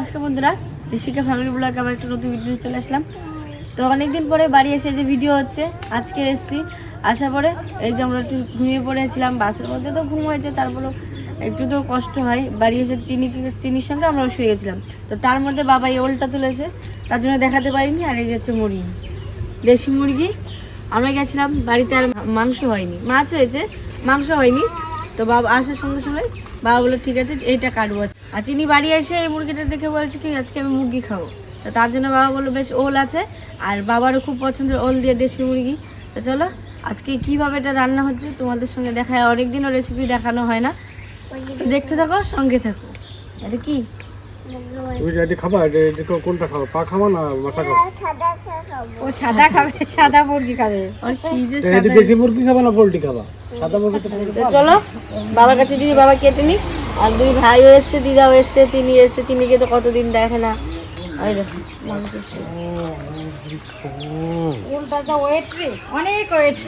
নমস্কার বন্ধুরা, Rishika family blog আবার একটা নতুন ভিডিও চলে আসলাম। তো অনেকদিন পরে বাড়ি এসে যে ভিডিও হচ্ছে, আজকে এসেছি। আসার পরে এই যে আমরা একটু ঘুমিয়ে পড়েছিলাম, বাসের মধ্যে তো ঘুম হয়েছে, তারপরেও একটু তো কষ্ট হয়। বাড়ি এসে চিনি, চিনির সঙ্গে আমরা শুয়ে গেছিলাম। তো তার মধ্যে বাবা এই ওলটা তুলেছে, তার জন্য দেখাতে পারিনি, আর এই যে হচ্ছে মুরগি। দেশি মুরগি, আমরা গেছিলাম, বাড়িতে আর মাংস হয়নি। মাছ হয়েছে, মাংস হয়নি। তো বাবা আসার সঙ্গে সঙ্গে বাবা বলল, ঠিক আছে, এইটা কাটবো আর চিনি বাড়ি এসে এই মুরগিটা দেখে বলছে কি আজকে আমি মুরগি খাব। তো তার জন্য বাবা বলল বেশ ওল আছে। আর বাবারও খুব পছন্দের ওল দিয়ে দেশি মুরগি। তো চলো আজকে কীভাবে এটা রান্না হচ্ছে তোমাদের সঙ্গে দেখায়। অনেকদিনও রেসিপি দেখানো হয় না। দেখতে থাকো সঙ্গে থাকো। এটা কি? তুমি যে খাবা এটা এটি কো- কোনটা খাবা? পা খাবা না মাথা খাবা? ও সাদা খাবে সাদা মুরগি খাবে। আর কি যে সাদা- দেশি মুরগি খাবা না পোলট্রি খাবা? সাদা মুরগি তো চলো বাবার কাছে দিদি বাবা কেটে নি আর দুই ভাইও এসছে দিদাও এসছে চিনি এসছে চিনিকে তো কতদিন দেখে না। ওই দেখো ওয়েট রে অনেক ওয়েট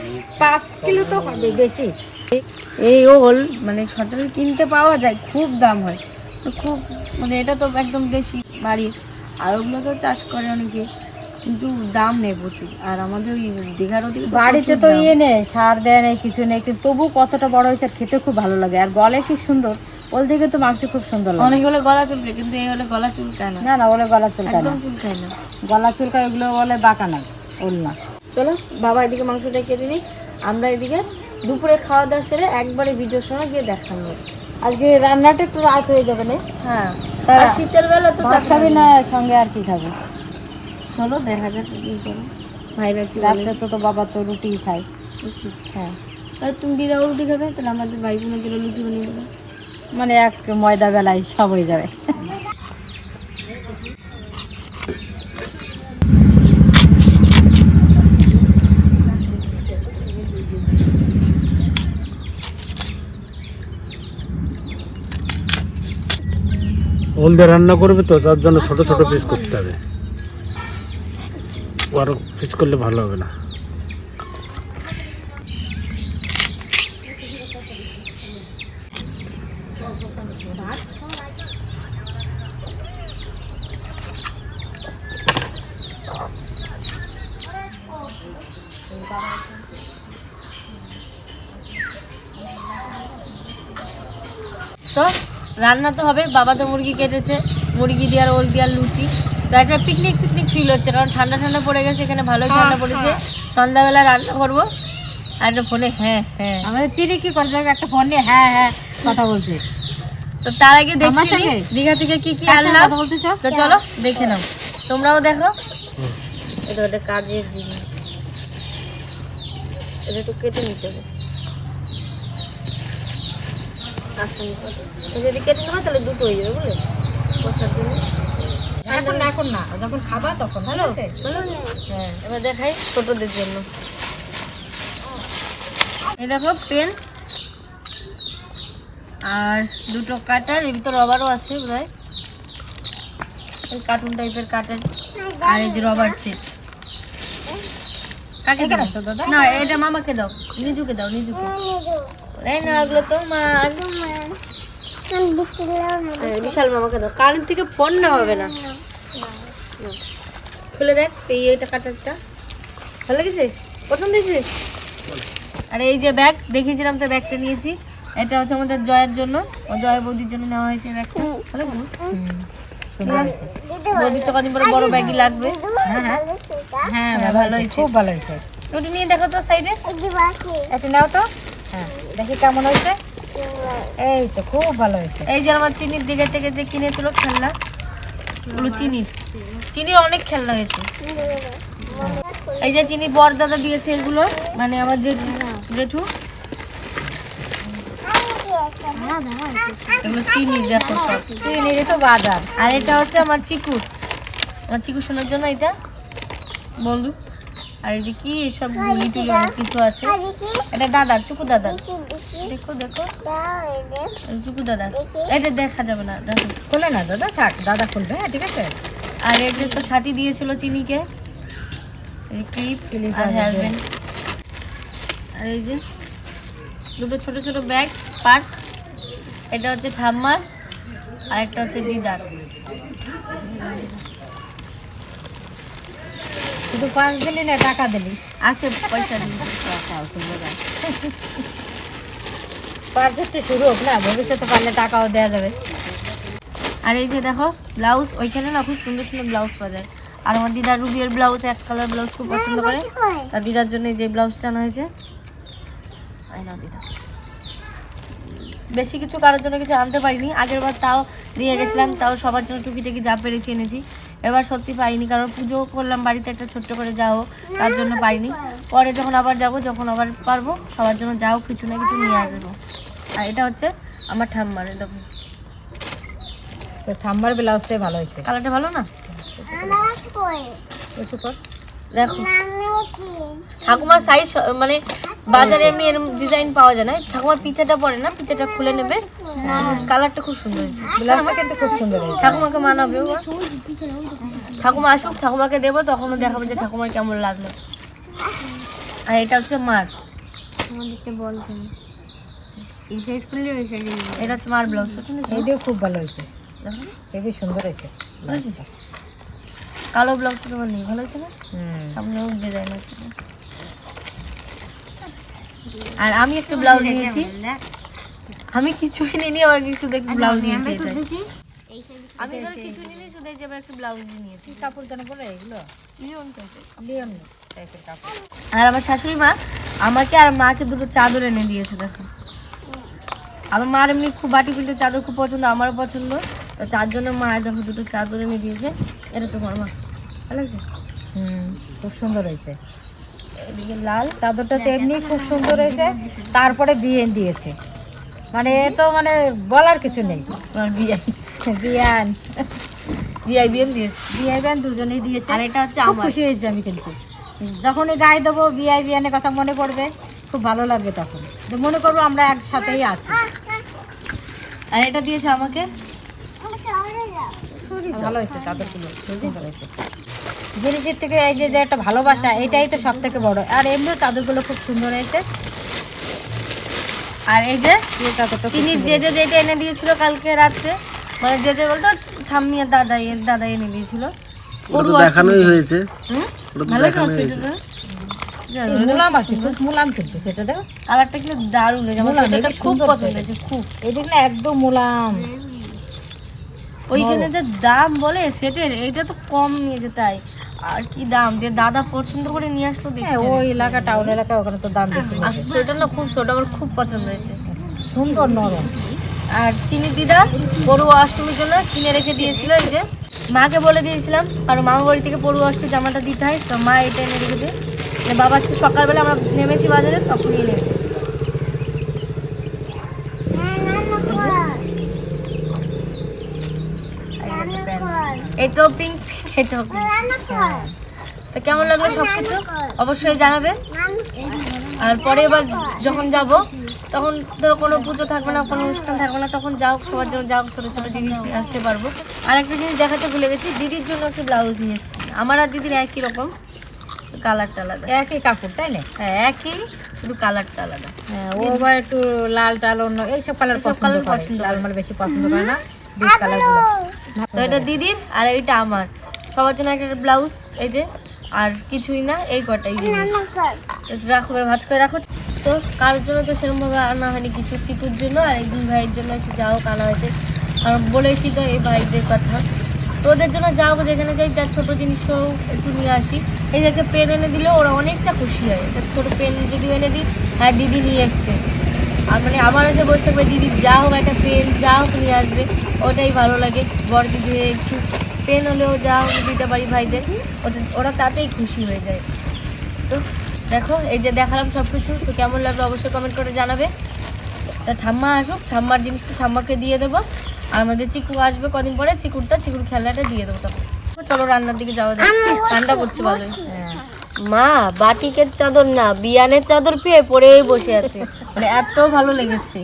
পাঁচ কিলো তো হবে বেশি। এই ওল মানে সচরাচর কিনতে পাওয়া যায় খুব দাম হয়। তো খুব মানে এটা তো একদম দেশি বাড়ির। আর ওগুলো তো চাষ করে অনেকে কিন্তু দাম নেই প্রচুর। আর আমাদের ওই দীঘার ওদিকে বাড়িতে তো ইয়ে নেই সার দেয় নেই কিছু নেই কিন্তু তবু কতটা বড় হয়েছে আর খেতে খুব ভালো লাগে। আর গলে কি সুন্দর। ওল থেকে তো মাংস খুব সুন্দর লাগে। অনেক হলে গলা চুলকে কিন্তু এই হলে গলা চুলকায় না। না না ওলে গলা চুলকায় একদম চুলকায় না। গলা চুলকায় ওগুলো বলে বাঁকা নাচ ওল না চলো বাবা এদিকে মাংসটা কেটে নিই আমরা এদিকে দুপুরে খাওয়া দাওয়া সেরে একবারে ভিডিওর সময় গিয়ে দেখানো আজকে রান্নাটা একটু রাত হয়ে যাবে না। হ্যাঁ তা- আর শীতের বেলা তো খাবি না সঙ্গে আর কি খাব? চলো দেখা যাক কি করো। ভাইরা কি রাত্রে তো তো বাবা তো রুটি খায়। হ্যাঁ। তাহলে তুমি দিদা রুটি খাবে তাহলে আমাদের ভাই বোনের জন্য লুচি বানিয়ে দেবে। মানে এক ময়দা বেলায় সব হয়ে যাবে। ওল দিয়ে রান্না করবে তো, যার জন্য ছোট ছোট পিস করতে হবে। আরও পিস করলে ভালো হবে না। তো রান্না তো হবে বাবা তো মুরগি কেটেছে মুরগি দিয়ে আর ওল দিয়ে আর লুচি। তো একটা পিকনিক পিকনিক ফিল হচ্ছে কারণ ঠান্ডা ঠান্ডা পড়ে গেছে এখানে ভালোই ঠান্ডা পড়েছে। সন্ধ্যাবেলা রান্না করব আর একটা ফোনে হ্যাঁ হ্যাঁ। আমাদের চিনি কি করছে একটা ফোন হ্যাঁ হ্যাঁ কথা বলছে। তো তার আগে দেখি দীঘা থেকে কি কি আনলাম? তো চলো দেখে নাও। তোমরাও দেখো। এটা ওটা কাজের জিনিস। এটা একটু কেটে নিতে হবে। আসুন যদি কেটে নেব তাহলে দুটো হয়ে যাবে বুঝলে? বসার জন্য। এখন না এখন না। যখন খাবা তখন হ্যাঁ। এবার দেখাই ছোটদের জন্য। এই দেখো পেন। আর দুটো কাটার এর ভিতর রবারও আছে বোধহয়। এই কার্টুন টাইপের কাটার। আর এই যে রবার সেট কাকে দাও দাদা? না এটা মামাকে দাও। নিজুকে দাও নিজুকে। এই না ওগুলো তোমার। হ্যাঁ, বিশাল মামাকে দাও। কান থেকে ফোন না। হবে না। খুলে দেখ এই এটা কাটারটা। ভালো লেগেছে? পছন্দ হয়েছে? আর এই যে ব্যাগ দেখিয়েছিলাম তো ব্যাগটা নিয়েছি। এটা হচ্ছে আমাদের জয়ের জন্য। ও জয় বৌদির জন্য নেওয়া হয়েছে ব্যাগটা। ভালো লাগল? বৌদির তো কদিন পরে বড় ব্যাগই লাগবে। হ্যাঁ হ্যাঁ। হ্যাঁ ভালো ভালো হয়েছে হয়েছে। খুব ভালো হয়েছে। ওটা নিয়ে দেখো তো সাইডে একটু নাও তো। হ্যাঁ দেখি কেমন হয়েছে? এই তো খুব ভালো হয়েছে। এই যে আমার চিনির দিকে থেকে যে কিনেছিল খেলনা ওগুলো চিনির। চিনির অনেক খেলনা হয়েছে। এই যে চিনি বর দাদা দিয়েছে এগুলো মানে আমার জেঠু জেঠু। এগুলো চিনি, দেখো সব। চিনির তো আর এটা হচ্ছে আমার চিকু। আমার চিকু শোনার জন্য এটা। বন্ধু। আর এই যে কি সব গুলি টুলি অনেক কিছু আছে। এটা দাদার চুকু দাদার দেখো দেখো। চুকু দাদার এটা দেখা যাবে না। খুলে না দাদা থাক দাদা খুলবে হ্যাঁ ঠিক আছে? আর এই যে তো সাথী দিয়েছিল চিনিকে। ক্লিপ আর আর এই যে দুটো ছোট ছোট ব্যাগ পার্স। এটা হচ্ছে ঠাম্মার আর একটা হচ্ছে দিদার। শুধু পাঁচ দিলি না, টাকা দিলি। আছে, পয়সা দিয়ে পার্সের তো শুরু হোক না, ভবিষ্যতে পারলে টাকাও দেওয়া যাবে। আর এই যে দেখো, ব্লাউজ, ওইখানে না খুব সুন্দর সুন্দর ব্লাউজ পাওয়া যায়। আর আমার দিদা রুবিয়ের ব্লাউজ, এক কালার ব্লাউজ খুব পছন্দ করে। তার দিদার জন্য যে ব্লাউজটা আনা হয়েছে। বেশি কিছু কারোর জন্য কিছু আনতে পারিনি। আগের বার তাও দিয়ে গেছিলাম, তাও সবার জন্য টুকিটাকি যা পেরেছি এনেছি। এবার সত্যি পাইনি কারণ পুজো করলাম বাড়িতে একটা ছোট্ট করে যাও তার জন্য পাইনি। পরে যখন আবার যাব যখন আবার পারব সবার জন্য যাও কিছু না কিছু নিয়ে আসব। আর এটা হচ্ছে আমার ঠাম্মার এরকম তো ঠাম্মার ব্লাউজটাই ভালো হয়েছে। কালারটা ভালো না? দেখো। ঠাকুমার সাইজ মানে বাজারে এমনি এরকম ডিজাইন পাওয়া যায় না। ঠাকুমার পিঠেটা পরে না পিঠেটা খুলে নেবে। কালারটা খুব সুন্দর হয়েছে। ব্লাউজটা কিন্তু খুব সুন্দর হয়েছে। ঠাকুমাকে মানাবে। ঠাকুমা আসুক ঠাকুমাকে দেবো তখনও দেখাবো যে ঠাকুমার কেমন লাগল। আর এটা হচ্ছে মার। এটা হচ্ছে মার ব্লাউজ এইটাও খুব ভালো হয়েছে। খুবই সুন্দর হয়েছে। কালো ব্লাউজ তোমার নেই ভালো হুম। সামনেও ডিজাইন আছে। আর আমি একটা ব্লাউজ নিয়েছি। আমি কিছুই নিইনি আবার কিছু দেখি ব্লাউজ নিয়েছি। আমি এখানে কিছু নিইনি শুধু এই যে একটা ব্লাউজ নিয়েছি। কাপড় যেন বলে এগুলো। লিওন টাইপের কাপড়। আর আমার শাশুড়ি মা আমাকে আর মাকে দুটো চাদর এনে দিয়েছে দেখো। আমার মার এমনি খুব বাটি পিন্টের চাদর খুব পছন্দ আমারও পছন্দ। তো তার জন্য মা দেখো দুটো চাদর এনে দিয়েছে। এটা তোমার মা। ভালো লাগছে? হুম খুব সুন্দর হয়েছে। লাল। চাদরটা তো এমনি খুব সুন্দর হয়েছে। তারপরে বিয়ে দিয়েছে। মানে এ তো মানে বলার কিছু নেই। বিয়াই বিয়ান। বিয়াই বিয়ান দিয়েছে। বিয়ে বিয়ান দুজনেই দিয়েছে। আর এটা হচ্ছে আমার। খুশি হয়েছি আমি কিন্তু। যখনই গায়ে দেবো বিয়ে বিয়ানের কথা মনে পড়বে খুব ভালো লাগবে তখন। তো মনে করব আমরা একসাথেই আছি। আর এটা দিয়েছে আমাকে? ভালো হয়েছে চাদরগুলো। খুব সুন্দর হয়েছে। জিনিসের থেকে এই যে একটা ভালোবাসা এটাই তো সব থেকে বড়। আর এমনিও চাদরগুলো খুব সুন্দর হয়েছে। আর এই যে চিনির যে যে যেটা এনে দিয়েছিল কালকে রাত্রে মানে যে যে বলতো ঠাম্মি আর দাদা এর দাদা এনে দিয়েছিল। দেখানোই হয়েছে। হুম? ওটা তো ভালো দেখানোই হয়েছে। হয়েছে এই মুলাম আছে মুলাম কিন্তু সেটা দেখো। কালারটা কিন্তু দারুণ হয়েছে। মোলাম, সোয়েটারটা বেশ খুব পছন্দ হয়েছে। খুব। এদিক না একদম মুলাম। ওইখানে যে দাম বলে সেটের এইটা তো কম নিয়েছে তাই। আর কি দাম যে দাদা পছন্দ করে নিয়ে আসলো হ্যাঁ দেখতে ওই এলাকা টাউন এলাকা ওখানে তো দাম বেশি আর সোয়েটার না খুব ছোট আমার খুব পছন্দ হয়েছে। সুন্দর নরম। আর চিনি দিদা পড়ুয়া অষ্টমীর জন্য কিনে রেখে দিয়েছিল এই যে। মাকে বলে দিয়েছিলাম আর মামা বাড়ি থেকে পড়ুয়া অষ্ট জামাটা দিতে হয় তো মা এটা এনে রেখেছে মানে বাবা আজকে সকালবেলা আমরা নেমেছি বাজারে তখনই এনেছে এটাও পিঙ্ক এটাও পিঙ্ক তো কেমন লাগল সব কিছু অবশ্যই জানাবে আর পরে এবার যখন যাব তখন ধরো কোনো পুজো থাকবে না কোনো অনুষ্ঠান থাকবে না তখন যাও সবার জন্য যাও ছোটো ছোটো জিনিস নিয়ে আসতে পারব। আর একটা জিনিস দেখাতে ভুলে গেছি দিদির জন্য একটা ব্লাউজ নিয়ে এসেছি। আমার আর দিদির একই রকম কালারটা আলাদা। একই কাপড় তাই না? হ্যাঁ একই শুধু কালারটা আলাদা। হ্যাঁ, ও একটু লাল টাল অন্য এইসব কালার পছন্দ colour করে। পছন্দ লাল মাল বেশি পছন্দ করে না কালারগুলো তো এটা দিদির আর এইটা আমার। সবার জন্য একটা ব্লাউজ, এই যে, আর কিছুই না, এই কটাই রাখো ভাজ করে রাখো। তো কারোর জন্য তো সেরকমভাবে আনা হয়নি কিছু, চিকুর জন্য, আর এই দুই ভাইয়ের জন্য একটু যাও আনা হয়েছে। আর বলেছি তো এই ভাইদের কথা। তো ওদের জন্য যাও, যেখানে যাই, যার ছোটো জিনিসও একটু নিয়ে আসি। এই যে পেন এনে দিলে ওরা অনেকটা খুশি হয়। একটা ছোটো পেন যদি এনে দিই হ্যাঁ দিদি নিয়ে এসছে। আর মানে আমার এসে বসে থাকবে, দিদি যা হোক একটা পেন, যা হোক নিয়ে আসবে, ওটাই ভালো লাগে। বড় দিদি একটু পেন হলেও যা দিতে পারি ভাইদের ওদের ওরা তাতেই খুশি হয়ে যায়। তো দেখো এই যে দেখালাম সব কিছু তো কেমন লাগল অবশ্যই কমেন্ট করে জানাবে। তা ঠাম্মা আসুক ঠাম্মার জিনিসটা ঠাম্মাকে দিয়ে দেবো। আর আমাদের চিকু আসবে কদিন পরে চিকুরটা চিকুর খেলাটা দিয়ে দেবো তখন চলো রান্নার দিকে যাওয়া যাক। ঠান্ডা পড়ছে ভালোই। হ্যাঁ। মা বাটিকের চাদর না বিয়ানের চাদর পেয়ে পরেই বসে আছে। মানে এত ভালো লেগেছে।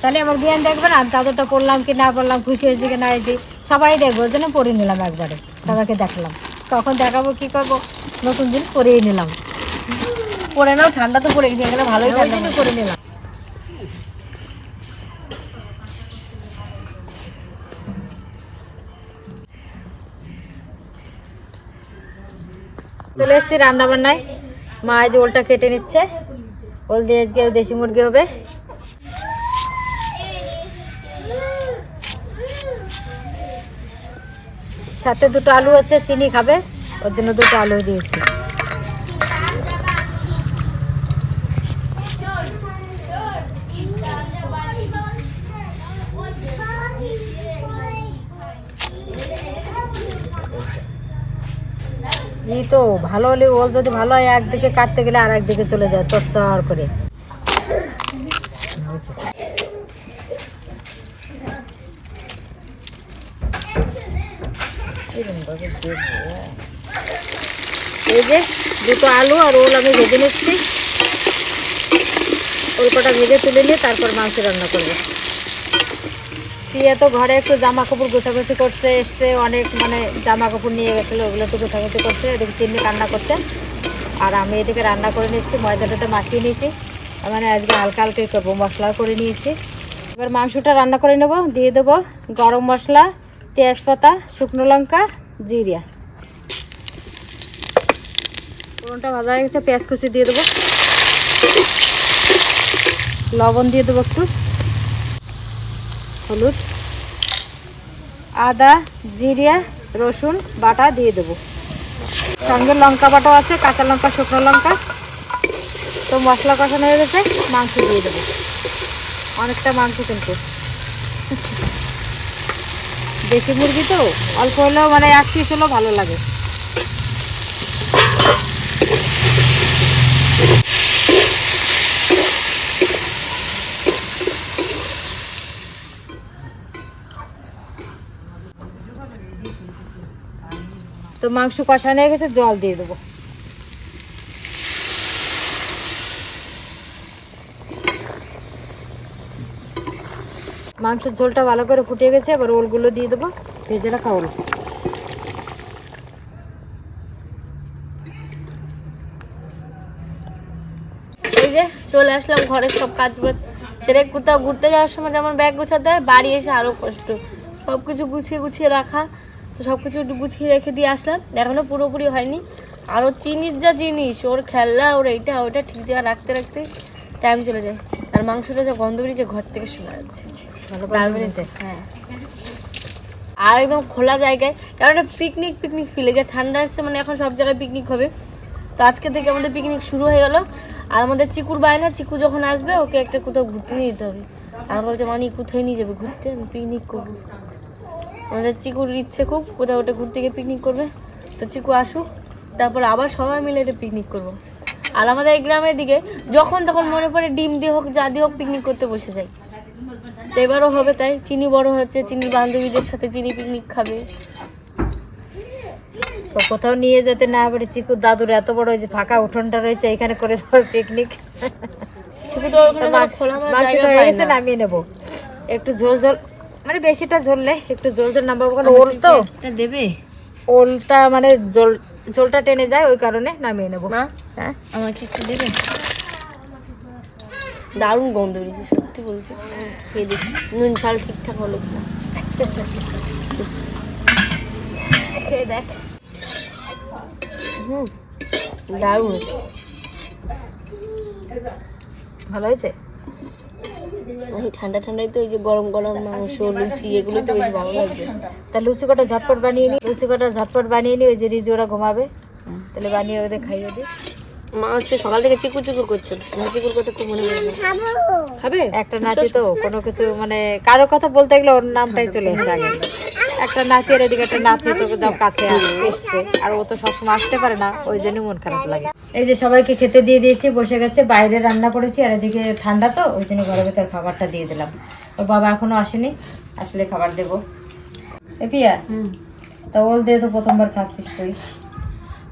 তাহলে আমার বিয়ান দেখবে না আমি চাদরটা পরলাম কি না পরলাম খুশি হয়েছে কি না হয়েছে। সবাই দেখব ওর জন্য পরে নিলাম একবারে। সবাইকে দেখলাম। তখন দেখাবো কি করব? নতুন জিনিস পরেই নিলাম। পরে নাও ঠান্ডা তো পরে গেছে ভালোই ঠান্ডা করে নিলাম। চলে এসছি রান্নাবান্নায়। মা আজ ওলটা কেটে নিচ্ছে। ওল দিয়ে আজকে দেশি মুরগি হবে। সাথে দুটো আলু আছে, চিনি খাবে, ওর জন্য দুটো আলু দিয়েছি। এই তো, ভালো হলে ওল যদি ভালো হয়, একদিকে কাটতে গেলে আর একদিকে চলে যায় চটচড় করে। এই যে দুটো আলু আর ওল আমি ভেজে নিচ্ছি। ওল কটা ভেজে তুলে নিয়ে তারপর মাংস রান্না করব। প্রিয়া তো ঘরে একটু জামা কাপড় গোছাগুছি করছে, এসছে, অনেক মানে জামা কাপড় নিয়ে গেছিল, ওগুলো একটু গোছাগুছি করছে, এদিকে চিনি রান্না করছে। আর আমি এদিকে রান্না করে নিচ্ছি, ময়দাটাতে মাখিয়ে নিয়েছি। মানে আজকে হালকা হালকাই করব মশলাও করে নিয়েছি। এবার মাংসটা রান্না করে নেব, দিয়ে দেবো গরম মশলা তেজপাতা, শুকনো লঙ্কা, জিরিয়া। ফোড়নটা ভাজা হয়ে গেছে, পেঁয়াজ কুচি দিয়ে দেবো। লবণ দিয়ে দেবো একটু। হলুদ। আদা, জিরিয়া, রসুন, বাটা দিয়ে দেবো। সঙ্গে লঙ্কা বাটাও আছে, কাঁচা লঙ্কা, শুকনো লঙ্কা। তো মশলা কষানো হয়ে গেছে, মাংস দিয়ে দেবো। অনেকটা মাংস কিন্তু। দেশি মুরগি তো, অল্প হলেও মানে এক পিস হলেও ভালো লাগে। তো মাংস কষা নিয়ে গেছে, জল দিয়ে দেবো। মাংসের ঝোলটা ভালো করে ফুটে গেছে, এবার ওলগুলো দিয়ে দেবো, ভেজে রাখা ওল। এই যে চলে আসলাম ঘরের সব কাজ বাজ, সেরে কোথাও ঘুরতে যাওয়ার সময় যেমন ব্যাগ গুছাতে হয় বাড়ি এসে আরও কষ্ট। সব কিছু গুছিয়ে গুছিয়ে রাখা, তো সব কিছু গুছিয়ে রেখে দিয়ে আসলাম। এখনও পুরোপুরি হয়নি। আর ওর চিনির যা জিনিস, ওর খেলনা, ওর এইটা, ওইটা ঠিক জায়গায় রাখতে রাখতে টাইম চলে যায়। আর মাংসটা যা গন্ধ বেরিয়েছে, ঘর থেকে শোনা যাচ্ছে। হ্যাঁ। আর একদম খোলা জায়গায়, কারণ পিকনিক পিকনিক ফিলে যে ঠান্ডা এসছে মানে এখন সব জায়গায় পিকনিক হবে। তো আজকে থেকে আমাদের পিকনিক শুরু হয়ে গেল। আর আমাদের চিকুর বায়না, চিকু যখন আসবে, ওকে একটা কোথাও ঘুরতে নিয়ে যেতে হবে। আর বলছে মানে কোথায় নিয়ে যাবে? ঘুরতে আমি পিকনিক করব। আমাদের চিকুর ইচ্ছে খুব, কোথাও ওটা ঘুরতে গিয়ে পিকনিক করবে। তো চিকু আসুক, তারপর আবার সবাই মিলে এটা পিকনিক করব। আর আমাদের এই গ্রামের দিকে, যখন তখন মনে পড়ে, ডিম দিয়ে হোক, যা দিয়ে হোক পিকনিক করতে বসে যাই। তো এবারও হবে তাই। চিনি বড় হচ্ছে চিনির বান্ধবীদের সাথে চিনি পিকনিক খাবে। তো কোথাও নিয়ে যেতে না পারে। চিকু দাদুর এত বড় যে ফাঁকা উঠোনটা রয়েছে এখানে করে যাবে পিকনিক চিকু তো মাংসটা হয়ে গেছে নামিয়ে নেব। একটু ঝোল ঝোল মানে বেশিটা ঝোললে একটু ঝোল ঝোল নামাবো কারণ ওল তো। দেবে? ওলটা মানে জল ঝোলটা টেনে যায় ওই কারণে নামিয়ে নেব। হ্যাঁ। আমার চিকু দেবে? দারুণ গন্ধ বেরিয়েছে সত্যি বলছি। খেয়ে দেখি, নুন ঝাল ঠিকঠাক হলো কিনা। দেখ। হুম, দারুণ ভালো হয়েছে? এই ঠান্ডা ঠান্ডায় তো ওই যে গরম গরম মাংস, লুচি এগুলো তো বেশ ভালো লাগবে। তা লুচি কটা ঝটপট বানিয়ে নি? লুচি কটা ঝটপট বানিয়ে নি, ওই যে রিজু ওরা ঘুমাবে। তাহলে বানিয়ে ওদের খাইয়ে দিই। মা হচ্ছে সকাল থেকে চিকুর চিকুর করছে। চিকুর কথা খুব মনে খাবে? একটা নাতি তো কোনো কিছু মানে কারও কথা বলতে গেলে ওর নামটাই চলে আসে আগে। একটা নাতি আর এদিকে একটা নাতি তো যাও কাছে এসছে। আর ও তো সবসময় আসতে পারে না ওই জন্যই মন খারাপ লাগে। এই যে সবাইকে খেতে দিয়ে দিয়েছি বসে গেছে বাইরে রান্না করেছি আর এদিকে ঠান্ডা তো ওই জন্য ঘরের ভেতর খাবারটা দিয়ে দিলাম। ও বাবা এখনও আসেনি আসলে খাবার দেবো। এ পিয়া? তা ওল দিয়ে তো প্রথমবার খাচ্ছিস তুই।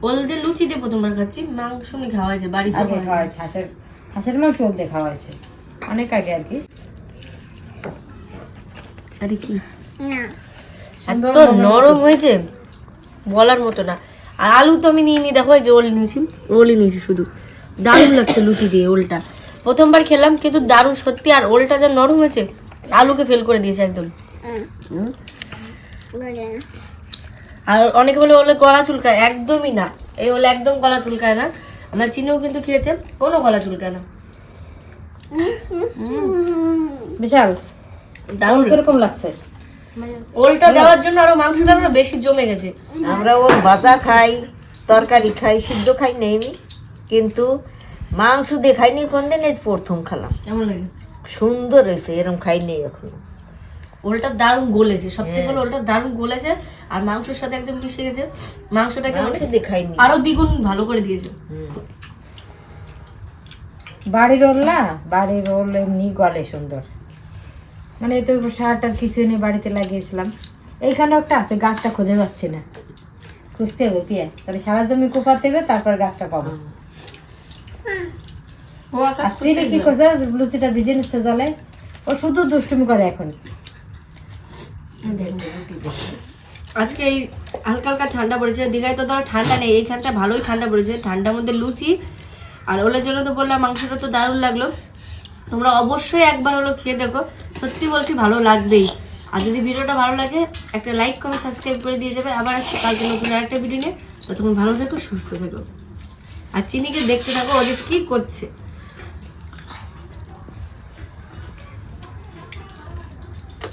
বলতে লুচি দিয়ে প্রথমবার খাচ্ছি মাংস নি খাওয়া হয়েছে বাড়িতে আগে খাওয়া হয়েছে হাঁসের হাঁসের মাংস ওল দিয়ে খাওয়া হয়েছে অনেক আগে আর কি। আরে কি? এত নরম হয়েছে বলার মতো না। আর আলু তো আমি নিয়ে নি দেখো যে ওল নিয়েছি ওলই নিয়েছি শুধু। দারুণ লাগছে লুচি দিয়ে ওলটা। প্রথমবার খেলাম কিন্তু দারুণ সত্যি আর ওলটা যা নরম হয়েছে আলুকে ফেল করে দিয়েছে একদম। হুম। আর অনেকে বলে ওলে গলা চুলকায় একদমই না। এই হলো একদম গলা চুলকায় না। আমার চিনিও কিন্তু খেয়েছে কোনো গলা চুলকায় না। বিশাল দারুণ। কীরকম লাগছে? ওলটা দেওয়ার জন্য আরও মাংসটা আমরা বেশি জমে গেছে। আমরা ও ভাজা খাই তরকারি খাই সিদ্ধ খাই নেই কিন্তু মাংস দিয়ে খাইনি কোন দিন এই প্রথম খেলাম। কেমন লাগে? সুন্দর হয়েছে এরকম খাই নেই এখন। ওলটা দারুণ গলেছে সব থেকে বড় ওলটা দারুণ গলেছে আর মাংসের সাথে একদম মিশে গেছে। মাংসটাকে আরও দ্বিগুণ ভালো করে দিয়েছে। বাড়ির রোল না বাড়ির রোল এমনি গলে সুন্দর। মানে তো সারটার কিছু নেই বাড়িতে লাগিয়েছিলাম। এইখানে একটা আছে গাছটা খুঁজে পাচ্ছি না। খুঁজতে হবে পিয়া তাহলে সারা জমি কোপাতে হবে তারপর গাছটা পাবো আর চিনি কি করছে? লুচিটা ভিজে নিচ্ছে জলে। ও শুধু দুষ্টুমি করে এখন। আজকে এই হালকা হালকা ঠান্ডা পড়েছে। দীঘায় তো ধরো ঠান্ডা নেই এইখানটা ভালোই ঠান্ডা পড়েছে। ঠান্ডার মধ্যে লুচি আর ওলের জন্য তো বললাম মাংসটা তো দারুণ লাগল। তোমরা অবশ্যই একবার হলো খেয়ে দেখো। সত্যি বলছি ভালো লাগবেই। আর যদি ভিডিওটা ভালো লাগে, একটা লাইক কমেন্ট সাবস্ক্রাইব করে দিয়ে যাবে। আবার আসছি কালকে নতুন আরেকটা ভিডিও নিয়ে। তো তুমি ভালো থেকো, সুস্থ থেকো। আর চিনিকে দেখতে থাকো ওদের কী করছে?